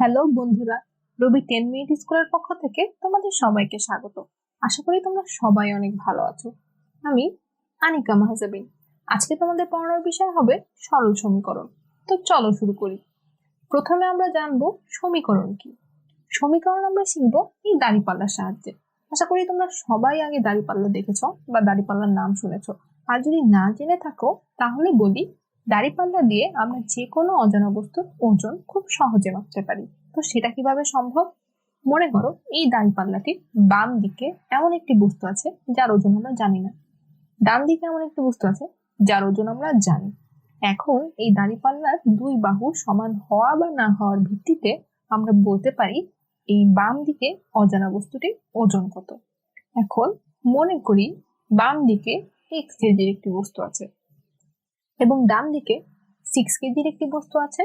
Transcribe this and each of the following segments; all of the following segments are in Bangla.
হ্যালো বন্ধুরা, রবি টেন মিনিট স্কুলের পক্ষ থেকে তোমাদের সবাইকে স্বাগত। আশা করি তোমরা সবাই অনেক ভালো আছো। আমি আনিকা মাহজাবিন। আজকে তোমাদের পড়ানোর বিষয় হবে সরল সমীকরণ। তো চলো শুরু করি। প্রথমে আমরা জানব সমীকরণ কি। সমীকরণ আমরা শিখব এই দাড়িপাল্লার সাহায্যে। আশা করি তোমরা সবাই আগে দাড়িপাল্লা দেখেছ বা দাড়িপাল্লার নাম শুনেছো। আর যদি না জেনে থাকো, তাহলে বলি দাড়িপাল্লা দিয়ে আমরা যে কোনো অজানা বস্তুর ওজন খুব সহজে মাপতে পারি। তো সেটা কীভাবে সম্ভব? মনে করো এই দাড়িপাল্লাটির বাম দিকে এমন একটি বস্তু আছে যার ওজন আমরা জানি না। ডান দিকে এমন একটি বস্তু আছে যার ওজন আমরা জানি। এখন এই দাড়িপাল্লার দুই বাহু সমান হওয়া বা না হওয়ার ভিত্তিতে আমরা বলতে পারি এই বাম দিকে অজানা বস্তুটির ওজন কত। এখন মনে করি বাম দিকে এক্স কেজির একটি বস্তু আছে। এবং ডান দিকে সিক্স কেজির একটি বস্তু আছে,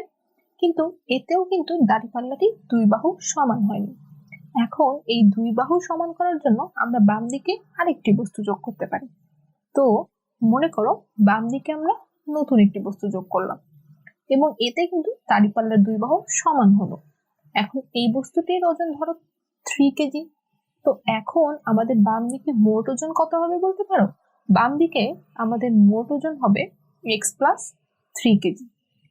কিন্তু এতেও কিন্তু দাড়িপাল্লাটি দুই বাহু সমান হয়নি। এখন এই দুই বাহু সমান করার জন্য আমরা বাম দিকে আরেকটি বস্তু যোগ করতে পারি। তো মনে করো বাম দিকে আমরা নতুন একটি বস্তু যোগ করলাম এবং এতে কিন্তু দাড়িপাল্লার দুই বাহু সমান হলো। এখন এই বস্তুটির ওজন ধরো থ্রি কেজি। তো এখন আমাদের বাম দিকে মোট ওজন কত হবে বলতে পারো? বাম দিকে আমাদের মোট ওজন হবে এক্স প্লাস থ্রি কেজি।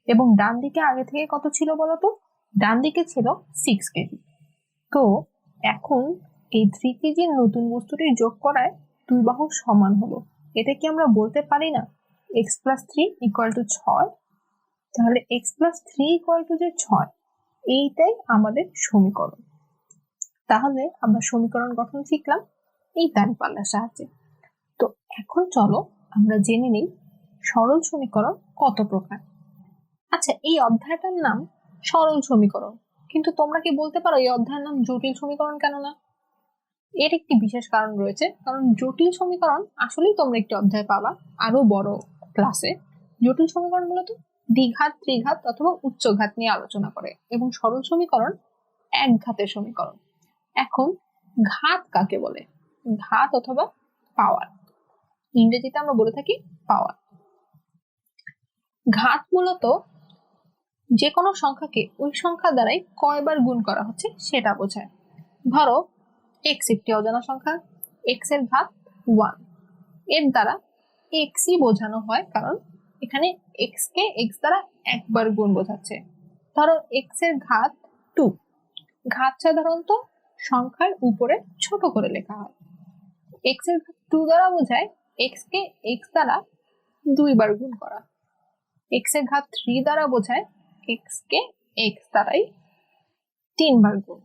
এবং ডান দিকে আগে থেকে কত ছিল বলতো? ডান দিকে ছিল সিক্স কেজি। তো এখন এই থ্রি কেজির নতুন বস্তুটি যোগ করায় দুই বাহু সমান হলো। এটা কি আমরা বলতে পারি না? X plus three equal to ছয়? তাহলে x plus three equal to যে ছয়, এইটাই আমাদের সমীকরণ। তাহলে আমরা সমীকরণ গঠন শিখলাম এই দাঁড়িপাল্লার সাহায্যে। তো এখন চলো আমরা জেনে নিই সরল সমীকরণ কত প্রকার? আচ্ছা এই অধ্যায়টার নাম সরল সমীকরণ। কিন্তু তোমরা কি বলতে পারো এই অধ্যায়ের নাম জটিল সমীকরণ কেন না? এর একটি বিশেষ কারণ রয়েছে, কারণ জটিল সমীকরণ আসলেই তোমরা একটি অধ্যায় পাবা আরও বড় ক্লাসে জটিল সমীকরণ মূলত দ্বিঘাত, ত্রিঘাত অথবা উচ্চঘাত নিয়ে আলোচনা করে এবং সরল সমীকরণ এক ঘাতের সমীকরণ। এখন ঘাত কাকে বলে? ঘাত অথবা পাওয়ার ইংরেজিতে আমরা বলে থাকি পাওয়ার ঘাত মূলত যে কোনো সংখ্যাকে ওই সংখ্যা দ্বারাই কয়বার গুণ করা হচ্ছে সেটা বোঝায়। ধরো এক্স একটি অজানা সংখ্যা এক্সের ঘাত ওয়ানের দ্বারা এক্সই বোঝানো হয় কারণ এখানে এক্স কে এক্স দ্বারা একবার গুণ বোঝাচ্ছে। ধরো এক্সের ঘাত টু ঘাত সাধারণত সংখ্যার উপরে ছোট করে লেখা হয়। এক্সের ঘাত টু দ্বারা বোঝায় এক্স কে এক্স দ্বারা দুইবার গুণ করা। এক্সের ঘাত থ্রি দ্বারা বোঝায় এক্স কে এক্স দ্বারাই তিনবার গুণ।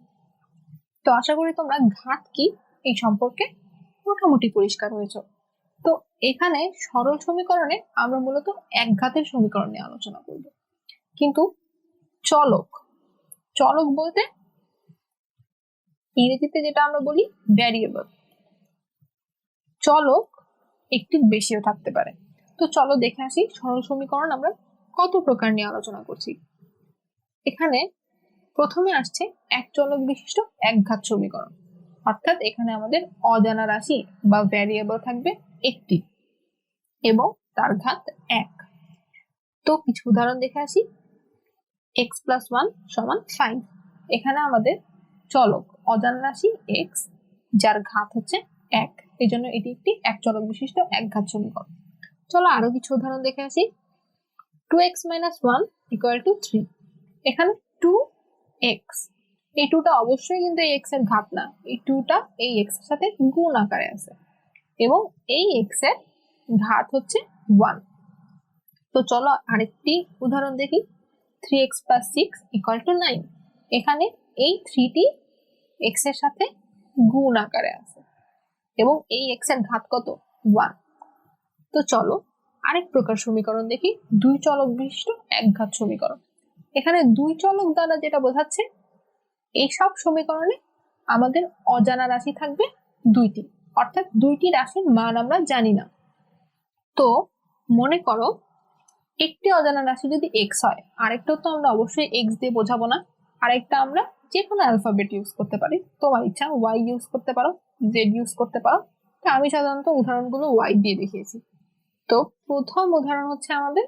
তো আশা করি তোমরা ঘাত কি এই সম্পর্কে মোটামুটি পরিষ্কার হয়েছ। তো এখানে সরল সমীকরণে আমরা মূলত এক ঘাতের সমীকরণ নিয়ে আলোচনা করব। কিন্তু চলক চলক বলতে ইংরেজিতে যেটা আমরা বলি ভ্যারিয়েবল চলক একটি বেশিও থাকতে পারে। তো চলো দেখে আসি সরল সমীকরণ আমরা কত প্রকার নিয়ে আলোচনা করছি। এখানে প্রথমে আসছে এক চলক বিশিষ্ট একঘাত সমীকরণ। অর্থাৎ এখানে আমাদের অজানা রাশি বা ভ্যারিয়েবল থাকবে একটি এবং তার ঘাত এক। তো কিছু উদাহরণ দেখে আসি। এক্স প্লাস ওয়ান সমান ফাইভ এখানে আমাদের চলক অজানা রাশি এক্স যার ঘাত হচ্ছে এক। এই জন্য এটি একটি এক চলক বিশিষ্ট একঘাত সমীকরণ। চলো আরও কিছু উদাহরণ দেখে আসি। Two x minus one equal to three এখানে টু এক্স এই টুটা অবশ্যই কিন্তু এই এক্সের ঘাত না। এই টুটা এই এক্সের সাথে গুণ আকারে আছে। এবং এই এক্সের ঘাত হচ্ছে ওয়ান তো চলো আরেকটি উদাহরণ দেখি। Three x plus six equal to nine এখানে এই থ্রিটি এক্সের সাথে গুণ আকারে আছে। এবং এই এক্সের ঘাত কত? ওয়ান তো চলো, আরেক প্রকার সমীকরণ দেখি। দুই চলক বিশিষ্ট একঘাত সমীকরণ। এখানে দুই চলক দ্বারা যেটা বোঝাচ্ছে, এইসব সমীকরণে আমাদের অজানা রাশি থাকবে দুইটি। অর্থাৎ দুইটি রাশির মান আমরা জানি না। তো মনে করো, একটি অজানা রাশি যদি এক্স হয় আরেকটাও তো আমরা অবশ্যই এক্স দিয়ে বোঝাবো না। আরেকটা আমরা যে কোনো অ্যালফাবেট ইউজ করতে পারি। তোমার ইচ্ছা ওয়াই ইউজ করতে পারো জেড ইউজ করতে পারো। আমি সাধারণত উদাহরণগুলো ওয়াই দিয়ে দেখিয়েছি। তো প্রথম উদাহরণ হচ্ছে আমাদের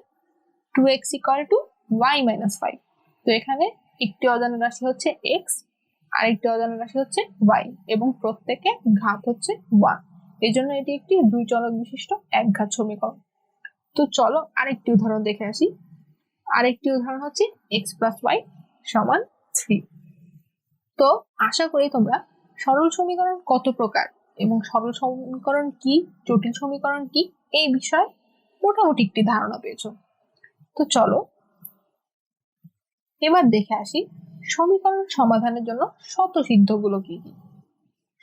two x equal to y minus five তো এখানে একটি অজানা রাশি হচ্ছে এক্স আরেকটি অজানা রাশি হচ্ছে ওয়াই এবং প্রত্যেকে ঘাত হচ্ছে ওয়ান এই জন্য এটি একটি দুই চলক বিশিষ্ট এক ঘাত সমীকরণ। তো চলো আরেকটি উদাহরণ দেখে আসি। আরেকটি উদাহরণ হচ্ছে এক্স প্লাস ওয়াই সমান থ্রি তো আশা করি তোমরা সরল সমীকরণ কত প্রকার এবং সরল সমীকরণ কি, জটিল সমীকরণ কি এই বিষয়ে মোটামুটি একটি ধারণা পেয়েছ। তো চলো, এবার দেখে আসি সমীকরণ সমাধানের জন্য শতসিদ্ধগুলো কি কি।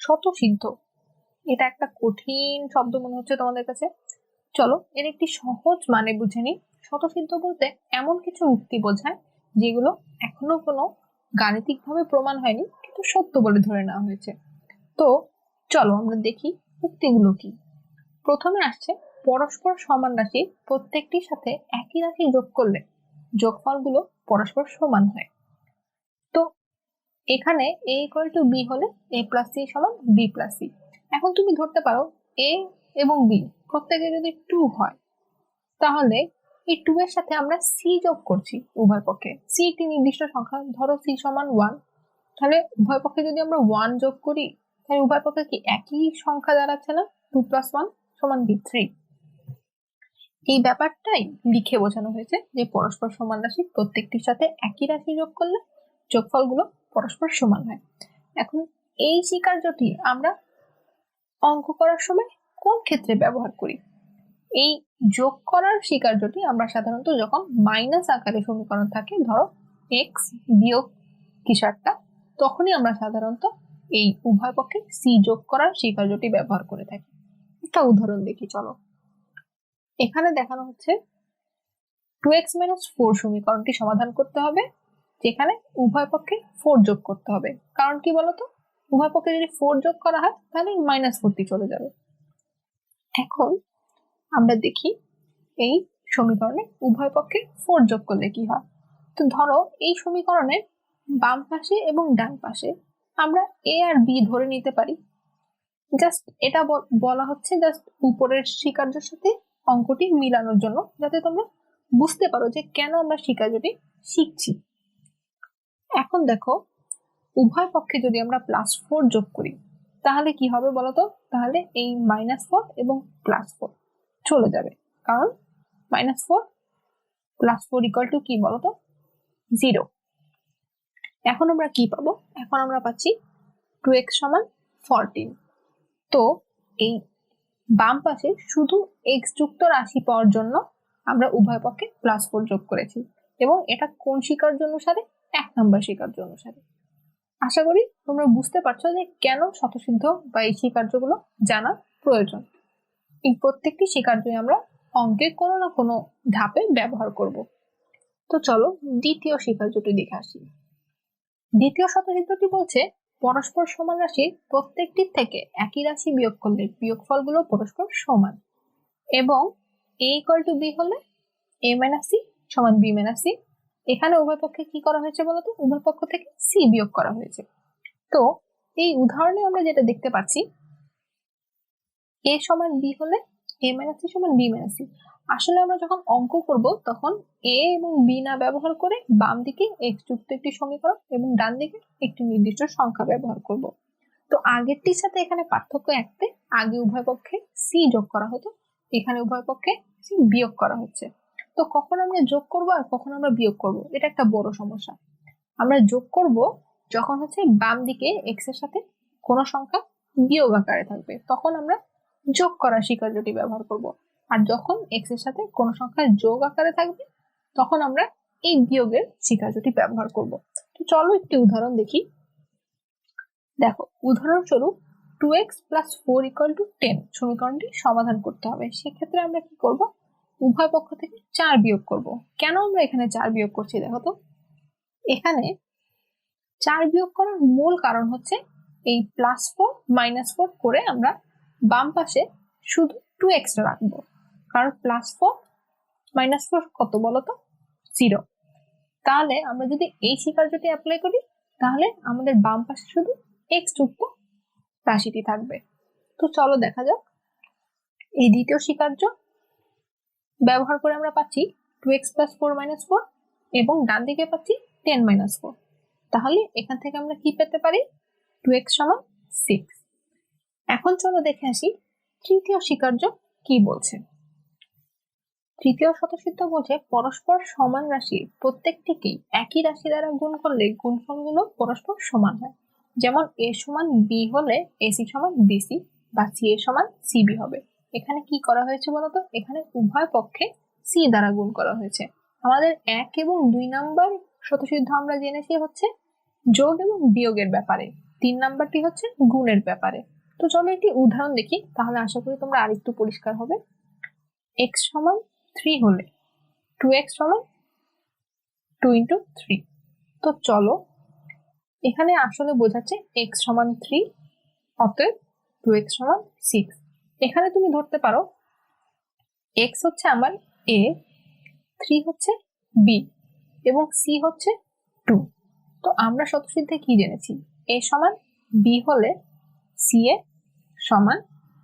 শতসিদ্ধ এটা একটা কঠিন শব্দ মনে হচ্ছে তোমাদের কাছে। চলো, এর একটি সহজ মানে বুঝে নিই। শতসিদ্ধ বলতে এমন কিছু উক্তি বোঝায় যেগুলো এখনও কোনো গাণিতিকভাবে প্রমাণ হয়নি, কিন্তু সত্য বলে ধরে নেওয়া হয়েছে। তো চলো আমরা দেখি উক্তিগুলো কি। প্রথমে আসছে পরস্পর সমান রাশি প্রত্যেকটির সাথে একই রাশি যোগ করলে যোগফলগুলো পরস্পর সমান হয়। তো এখানে এ ইকুয়াল টু বি হলে এ প্লাস সি সমান বি প্লাস সি এখন তুমি ধরতে পারো এ এবং বি প্রত্যেকে যদি টু হয়, তাহলে এই টু এর সাথে আমরা সি যোগ করছি উভয় পক্ষে। সি একটি নির্দিষ্ট সংখ্যা, ধরো সি সমান ওয়ান তাহলে উভয় পক্ষে যদি আমরা ওয়ান যোগ করি, তাহলে উভয় পক্ষে কি একই সংখ্যা দাঁড়াচ্ছে না? টু প্লাস ওয়ান সমান বি থ্রি এই ব্যাপারটাই লিখে বোঝানো হয়েছে যে পরস্পর সমান রাশি প্রত্যেকটির সাথে একই রাশি যোগ করলে যোগফলগুলো পরস্পর সমান হয়। এখন এই স্বীকার্যটি আমরা অঙ্ক করার সময় কোন ক্ষেত্রে ব্যবহার করি? এই যোগ করার স্বীকার্যটি আমরা সাধারণত যখন মাইনাস আকারে সমীকরণ থাকে, ধরো এক্স বিয়োগ কিছু একটা, তখনই আমরা সাধারণত এই উভয় পক্ষে সি যোগ করার স্বীকার্যটি ব্যবহার করে থাকি। একটা উদাহরণ দেখি, চলো। এখানে দেখানো হচ্ছে টু এক্স মাইনাস ফোর সমীকরণটি সমাধান করতে হবে, যেখানে উভয় পক্ষে ফোর যোগ করতে হবে। কারণ কি বলতো? উভয় পক্ষে যদি ফোর যোগ করা হয়, তাহলে মাইনাস ফোরটি চলে যাবে। এখন আমরা দেখি এই সমীকরণে উভয় পক্ষে ফোর যোগ করলে কি হয়? তো ধরো এই সমীকরণের বাম পাশে এবং ডান পাশে আমরা এ আর বি ধরে নিতে পারি। জাস্ট এটা বলা হচ্ছে জাস্ট উপরের স্বীকার্যের সাথে অঙ্কটি মিলানোর জন্য যাতে তোমরা বুঝতে পারো যে কেন আমরা স্বীকার্যটি শিখছি। এখন দেখো, উভয় পক্ষে যদি আমরা প্লাস ফোর যোগ করি, তাহলে কি হবে বলতো? তাহলে এই মাইনাস ফোর এবং প্লাস ফোর চলে যাবে। কারণ minus four plus four equal to কি বলতো? জিরো এখন আমরা কি পাবো? এখন আমরা পাচ্ছি টু এক্স সমান ফরটিন তো এই বাম পাশে শুধু এক্স যুক্ত রাশি পাওয়ার জন্য আমরা উভয় পক্ষে প্লাস ফোর যোগ করেছি এবং এটা কোন স্বীকার্য অনুসারে? এক নম্বর স্বীকার্য অনুসারে। আশা করি তোমরা বুঝতে পারছ যে কেন শতসিদ্ধ বা এই স্বীকার্যগুলো জানা প্রয়োজন। এই প্রত্যেকটি স্বীকার্যই আমরা অঙ্কের কোনো না কোনো ধাপে ব্যবহার করব। তো চলো দ্বিতীয় স্বীকার্যটি দেখে আসি। দ্বিতীয় শতসিদ্ধটি বলছে পরস্পর সমান রাশির প্রত্যেকটির থেকে একই রাশি বিয়োগ করলে বিয়োগফলগুলো পরস্পর সমান। এবং এ ইকুয়াল টু বি হলে এ মাইনাস সি সমান বি মাইনাস সি এখানে উভয় পক্ষে কি করা হয়েছে বলতো? উভয় পক্ষ থেকে সি বিয়োগ করা হয়েছে। তো এই উদাহরণে আমরা যেটা দেখতে পাচ্ছি এ সমান বি হলে এ মাইনাস সি সমান বি মাইনাস সি আসলে আমরা যখন অঙ্ক করব, তখন এ এবং বি না ব্যবহার করে বাম দিকে এক্স যুক্ত একটি সমীকরণ এবং ডান দিকে একটি নির্দিষ্ট সংখ্যা ব্যবহার করব। তো আগেরটির সাথে এখানে পার্থক্য একতে আগে উভয় পক্ষে সি যোগ করা হতো, এখানে উভয় পক্ষে সি বিয়োগ করা হচ্ছে। তো কখন আমরা যোগ করব আর কখন আমরা বিয়োগ করব? এটা একটা বড় সমস্যা। আমরা যোগ করব যখন হচ্ছে বাম দিকে এক্সের সাথে কোনো সংখ্যা বিয়োগ আকারে থাকবে, তখন আমরা যোগ করার স্বীকার্যটি ব্যবহার করব। আর যখন এক্সের সাথে কোনো সংখ্যা যোগ আকারে থাকবে, তখন আমরা এই বিয়োগের স্বীকার্যটি ব্যবহার করব। তো চলো একটি উদাহরণ দেখি। দেখো, উদাহরণস্বরূপ two x plus four equal to ten সমীকরণটি সমাধান করতে হবে। সেক্ষেত্রে আমরা কি করব? উভয় পক্ষ থেকে চার বিয়োগ করব। কেন আমরা এখানে চার বিয়োগ করছি দেখো তো? এখানে চার বিয়োগ করার মূল কারণ হচ্ছে এই প্লাস ফোর মাইনাস ফোর করে আমরা বাম পাশে শুধু টু এক্সট্রা রাখব। কারণ প্লাস ফোর মাইনাস ফোর কত বলতো? জিরো তাহলে আমরা যদি এই স্বীকার্যটি অ্যাপ্লাই করি, তাহলে আমাদের বাম পাশে শুধু এক্স যুক্ত রাশিটি থাকবে। তো চলো দেখা যাক। এই দ্বিতীয় স্বীকার্য ব্যবহার করে আমরা পাচ্ছি two x plus four minus four এবং ডান দিকে পাচ্ছি টেন মাইনাস ফোর তাহলে এখান থেকে আমরা কি পেতে পারি? টু এক্স সমান সিক্স এখন চলো দেখে আসি তৃতীয় স্বীকার্য কি বলছে। তৃতীয় শতসিদ্ধ বলছে পরস্পর সমান রাশির প্রত্যেকটিকেই একই রাশি দ্বারা গুণ করলে গুণফলগুলো পরস্পর সমান হয়। যেমন এ সমান বি হলে এসি সমান বিসি বা সি এ সমান সিবি হবে। এখানে কি করা হয়েছে বলতো এখানে উভয় পক্ষে সি দ্বারা গুণ করা হয়েছে। আমাদের এক এবং দুই নাম্বার শতসিদ্ধ আমরা জেনেছি হচ্ছে যোগ এবং বিয়োগের ব্যাপারে। তিন নাম্বারটি হচ্ছে গুণের ব্যাপারে। তো চলো একটি উদাহরণ দেখি, তাহলে আশা করি তোমরা আরেকটু পরিষ্কার হবে। এক্স সমান থ্রি হলে টু এক্স সমান টু ইন্টু থ্রি তো চলো, এখানে আসলে বোঝাচ্ছে এক্স সমান থ্রি অতএব টু এক্স সমান সিক্স এখানে তুমি ধরতে পারো এক্স হচ্ছে আমার এ থ্রি হচ্ছে বি এবং সি হচ্ছে টু তো আমরা শতসিদ্ধে কি জেনেছি? এ সমান বি হলে সি এ সমান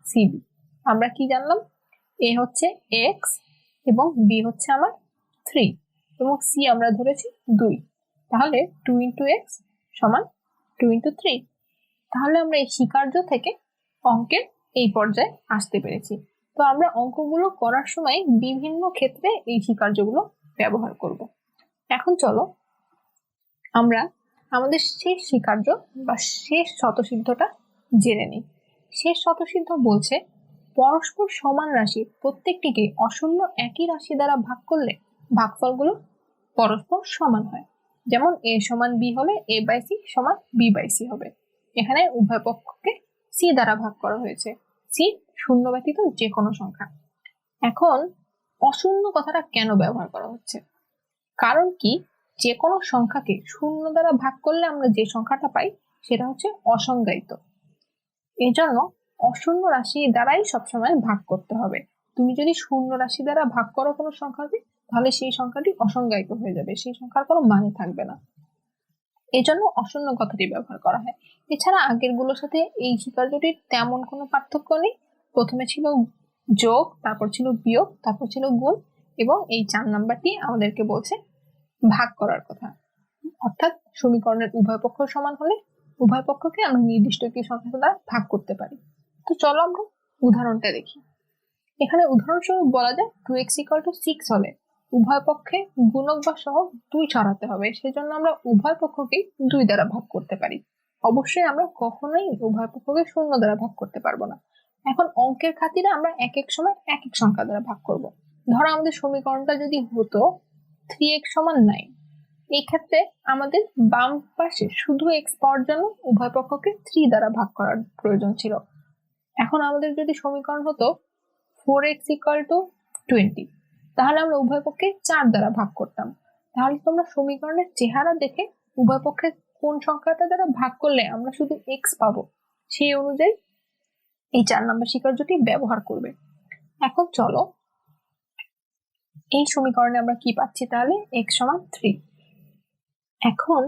সিবি আমরা কি জানলাম? এ হচ্ছে এক্স এবং বি হচ্ছে আমার থ্রি এবং সি আমরা ধরেছি দুই। তাহলে টু ইন্টু এক্স সমান টু ইন্টু থ্রি তাহলে আমরা এই স্বীকার্য থেকে অঙ্কের এই পর্যায়ে আসতে পেরেছি। তো আমরা অঙ্কগুলো করার সময় বিভিন্ন ক্ষেত্রে এই স্বীকার্যগুলো ব্যবহার করব। এখন চলো আমরা আমাদের শেষ স্বীকার্য বা শেষ শতসিদ্ধটা জেনে নিই। শেষ শতসিদ্ধ বলছে পরস্পর সমান রাশি প্রত্যেকটিকে অশূন্য একই রাশি দ্বারা ভাগ করলে ভাগফলগুলো পরস্পর সমান হয়। যেমন এ সমান বি হলে এ বাই সি সমান বি বাই সি হবে। এখানে উভয় পক্ষকে সি দ্বারা ভাগ করা হয়েছে। সি শূন্য ব্যতীত যে কোনো সংখ্যা। এখন অশূন্য কথাটা কেন ব্যবহার করা হচ্ছে? কারণ কি? যে কোনো সংখ্যাকে শূন্য দ্বারা ভাগ করলে আমরা যে সংখ্যাটা পাই সেটা হচ্ছে অসংজ্ঞায়িত। এজন্য অশূন্য রাশি দ্বারাই সবসময় ভাগ করতে হবে। তুমি যদি শূন্য রাশি দ্বারা ভাগ করো কোনো সংখ্যাকে, তাহলে সেই সংখ্যাটি অসংজ্ঞায়িত হয়ে যাবে, সেই সংখ্যার কোনো মানে থাকবে না। এই জন্য অশূন্য কথাটি ব্যবহার করা হয়। এছাড়া আগেরগুলোর সাথে এই স্বীকার্যটির তেমন কোনো পার্থক্য নেই। প্রথমে ছিল যোগ, তারপর ছিল বিয়োগ, তারপর ছিল গুণ এবং এই চার নাম্বারটি আমাদেরকে বলছে ভাগ করার কথা। অর্থাৎ সমীকরণের উভয় পক্ষ সমান হলে উভয় পক্ষকে আমরা নির্দিষ্ট একটি সংখ্যা দ্বারা ভাগ করতে পারি। তো চলো আমরা উদাহরণটা দেখি। এখানে উদাহরণস্বরূপ বলা যায় two x equal to six হলে উভয় পক্ষে গুণক বা সহ দুই ছড়াতে হবে। সেজন্য আমরা উভয় পক্ষকেই দুই দ্বারা ভাগ করতে পারি। অবশ্যই আমরা কখনোই উভয় পক্ষকে শূন্য দ্বারা ভাগ করতে পারব না। এখন অঙ্কের খাতিরে আমরা এক এক সময় এক এক সংখ্যা দ্বারা ভাগ করব। ধরো আমাদের সমীকরণটা যদি হতো থ্রি এক্স সমান নাইন এই ক্ষেত্রে আমাদের বাম পাশে শুধু এক্স পাওয়ার জন্য উভয় পক্ষকে থ্রি দ্বারা ভাগ করার প্রয়োজন ছিল। এখন আমাদের যদি সমীকরণ হতো four x equal to twenty তাহলে আমরা উভয় পক্ষে চার দ্বারা ভাগ করতাম। তাহলে তোমরা সমীকরণের চেহারা দেখে উভয় পক্ষে কোন সংখ্যাটা দ্বারা ভাগ করলে আমরা শুধু এক্স পাবো, সেই অনুযায়ী এই চার নাম্বার স্বীকার্যটি ব্যবহার করবে। এখন চলো এই সমীকরণে আমরা কি পাচ্ছি তাহলে? এক্স সমান থ্রি এখন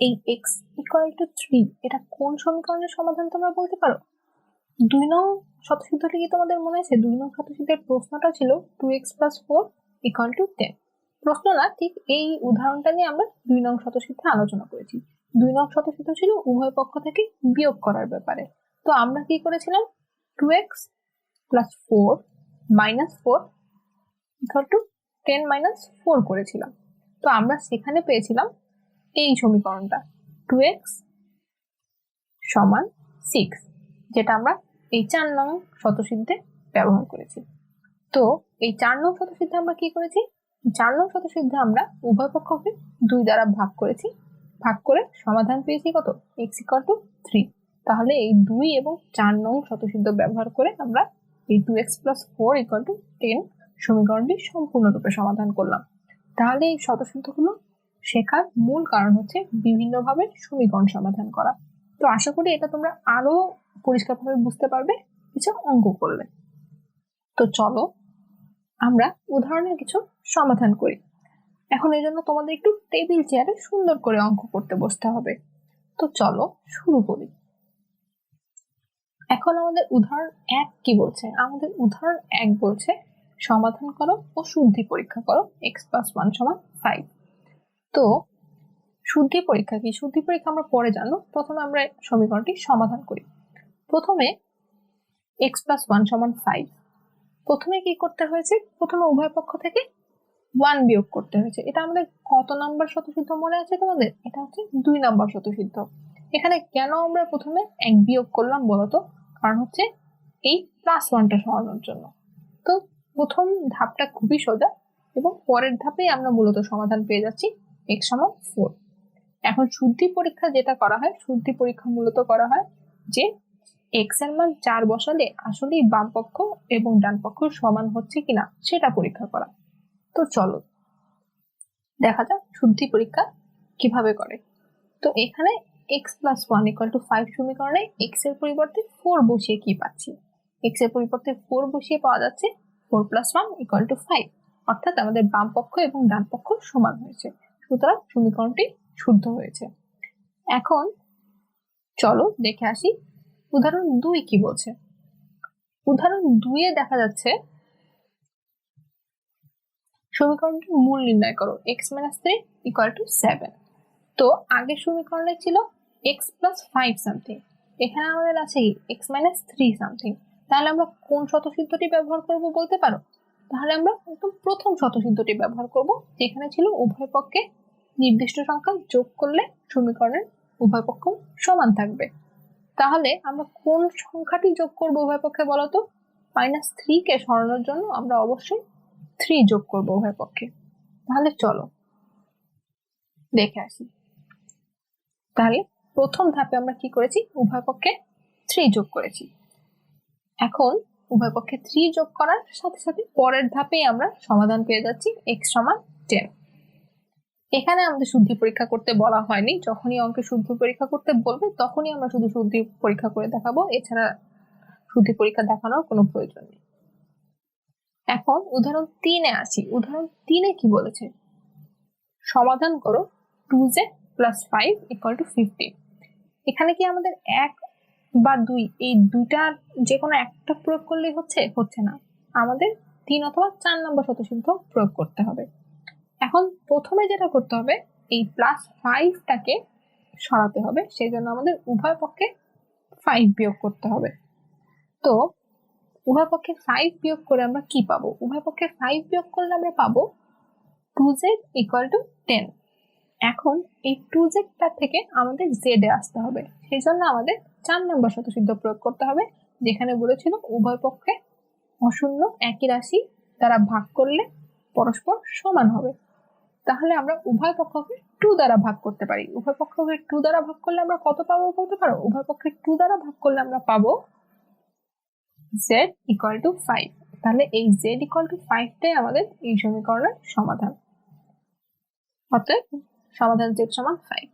এই এক্স ইকুয়াল টু থ্রি এটা কোন সমীকরণের সমাধান তোমরা বলতে পারো? দুই নং শতসিদ্ধটি কি তোমাদের মনে আছে? দুই নং শতসিদ্ধের প্রশ্নটা ছিল two x plus four equal to ten প্রশ্ন না, ঠিক এই উদাহরণটা নিয়ে আমরা দুই নং শতসিদ্ধে আলোচনা করেছি। দুই নং শতসিদ্ধ ছিল উভয় পক্ষ থেকে বিয়োগ করার ব্যাপারে। তো আমরা কি করেছিলাম? Two x plus four minus four equal to ten minus four করেছিলাম। তো আমরা সেখানে পেয়েছিলাম এই সমীকরণটা টু এক্স সমান সিক্স যেটা আমরা এই চার নং শতসিদ্ধে ব্যবহার করেছি। তো এই চার নং শতসিদ্ধে আমরা কি করেছি? চার নং শতসিদ্ধে আমরা উভয় পক্ষকে দুই দ্বারা ভাগ করেছি। ভাগ করে সমাধান পেয়েছি কত? এক্স ইকাল টু থ্রি তাহলে এই দুই এবং চার নং শতসিদ্ধ ব্যবহার করে আমরা এই two x plus four equal to ten সমীকরণটি সম্পূর্ণরূপে সমাধান করলাম। তাহলে এই শতসিদ্ধগুলো শেখার মূল কারণ হচ্ছে বিভিন্নভাবে সমীকরণ সমাধান করা। তো আশা করি এটা তোমরা আরও পরিষ্কারভাবে বুঝতে পারবে, কিছু অঙ্ক করলে তো চলো, আমরা উদাহরণের কিছু সমাধান করি। এখন এই জন্য তোমাদের একটু টেবিল চেয়ারে সুন্দর করে অঙ্ক করতে বসতে হবে। তো চলো, শুরু করি। এখন আমাদের উদাহরণ এক কি বলছে? আমাদের উদাহরণ এক বলছে, সমাধান করো ও শুদ্ধি পরীক্ষা করো এক্স প্লাস ওয়ান সমান ফাইভ তো, শুদ্ধি পরীক্ষা কি? শুদ্ধি পরীক্ষা আমরা পরে জানব। প্রথমে আমরা সমীকরণটি সমাধান করি। প্রথমে এক্স প্লাস ওয়ান সমান ফাইভ প্রথমে কি করতে হয়েছে? প্রথমে উভয় পক্ষ থেকে ওয়ান বিয়োগ করতে হয়েছে। এটা আমাদের কত নাম্বার শতসিদ্ধ মনে আছে তোমাদের? এটা হচ্ছে দুই নাম্বার শতসিদ্ধ এখানে কেন আমরা প্রথমে এক বিয়োগ করলাম বলতো? কারণ হচ্ছে এই প্লাস ওয়ানটা সরানোর জন্য। তো প্রথম ধাপটা খুবই সোজা এবং পরের ধাপেই আমরা মূলত সমাধান পেয়ে যাচ্ছি এক্স সমান ফোর এখন শুদ্ধি পরীক্ষা যেটা করা হয়, শুদ্ধি পরীক্ষা মূলত করা হয় যে এক্সের মান চার বসালে আসলেই বাম পক্ষ এবং ডান পক্ষ সমান হচ্ছে কিনা সেটা পরীক্ষা করা। তো চলো, দেখা যাক শুদ্ধি পরীক্ষা কীভাবে করে। তো এখানে x plus one equal to five সমীকরণে এক্সের পরিবর্তে ফোর বসিয়ে কি পাচ্ছি? এক্সের পরিবর্তে ফোর বসিয়ে পাওয়া যাচ্ছে four plus one equal to five অর্থাৎ আমাদের বাম পক্ষ এবং ডান পক্ষ সমান হয়েছে। সুতরাং সমীকরণটি শুদ্ধ হয়েছে। এখন চলো দেখে আসি উদাহরণ দুই কি বলছে? উদাহরণ দুইয়ে দেখা যাচ্ছে, সমীকরণটির মূল নির্ণয় করো x minus three equal to seven তো আগের সমীকরণে ছিল এক্স প্লাস ফাইভ সামথিং এখানে আমাদের আছে এক্স মাইনাস থ্রি সামথিং তাহলে আমরা কোন শতসিদ্ধটি ব্যবহার করব বলতে পারো? তাহলে আমরা একদম প্রথম শতসিদ্ধটি ব্যবহার করব, যেখানে ছিল উভয় পক্ষে নির্দিষ্ট সংখ্যা যোগ করলে সমীকরণের উভয় পক্ষ সমান থাকবে। তাহলে আমরা কোন সংখ্যাটি যোগ করব উভয় পক্ষে বলতো? মাইনাস থ্রি কে সরানোর জন্য আমরা অবশ্যই থ্রি যোগ করব উভয় পক্ষে। তাহলে চলো, দেখে আসি। তাহলে প্রথম ধাপে আমরা কি করেছি? উভয় পক্ষে থ্রি যোগ করেছি। এখন উভয় পক্ষে থ্রি যোগ করার সাথে সাথে পরের ধাপে আমরা সমাধান পেয়ে যাচ্ছি এক্স সমান টেন এখানে আমাদের শুদ্ধি পরীক্ষা করতে বলা হয়নি। যখনই অঙ্কে শুদ্ধি পরীক্ষা করতে বলবে, তখনই আমরা শুধু শুদ্ধি পরীক্ষা করে দেখাবো। এছাড়া শুদ্ধি পরীক্ষা দেখানোর কোনো প্রয়োজন নেই। এখন উদাহরণ তিনে আসি। উদাহরণ তিনে কি বলেছে? সমাধান করো two z plus five equal to fifteen এখানে কি আমাদের এক বা দুই, এই দুইটার যে কোনো একটা প্রয়োগ করলেই হচ্ছে? হচ্ছে না। আমাদের তিন অথবা চার নম্বর শতসিদ্ধ প্রয়োগ করতে হবে। এখন প্রথমে যেটা করতে হবে, এই প্লাস ফাইভটাকে সরাতে হবে। সেই জন্য আমাদের উভয় পক্ষে ফাইভ বিয়োগ করতে হবে। তো উভয় পক্ষে ফাইভ বিয়োগ করে আমরা কি পাবো? উভয় পক্ষে ফাইভ বিয়োগ করলে আমরা পাবো two z equal to ten এখন এই টু জেডটা থেকে আমাদের জেডে আসতে হবে। সেই জন্য আমাদের চার নম্বর শতসিদ্ধ প্রয়োগ করতে হবে, যেখানে বলেছিল উভয় পক্ষে অশূন্য একই রাশি দ্বারা ভাগ করলে পরস্পর সমান হবে। তাহলে আমরা উভয় পক্ষকে টু দ্বারা ভাগ করতে পারি। উভয় পক্ষকে টু দ্বারা ভাগ করলে আমরা কত পাবো বলতে পারো? উভয় পক্ষে টু দ্বারা ভাগ করলে আমরা পাবো জেড ইকুয়াল টু ফাইভ তাহলে এই জেড ইকুয়াল টু ফাইভটাই আমাদের এই সমীকরণের সমাধান। অতএব সমাধান জেড সমান ফাইভ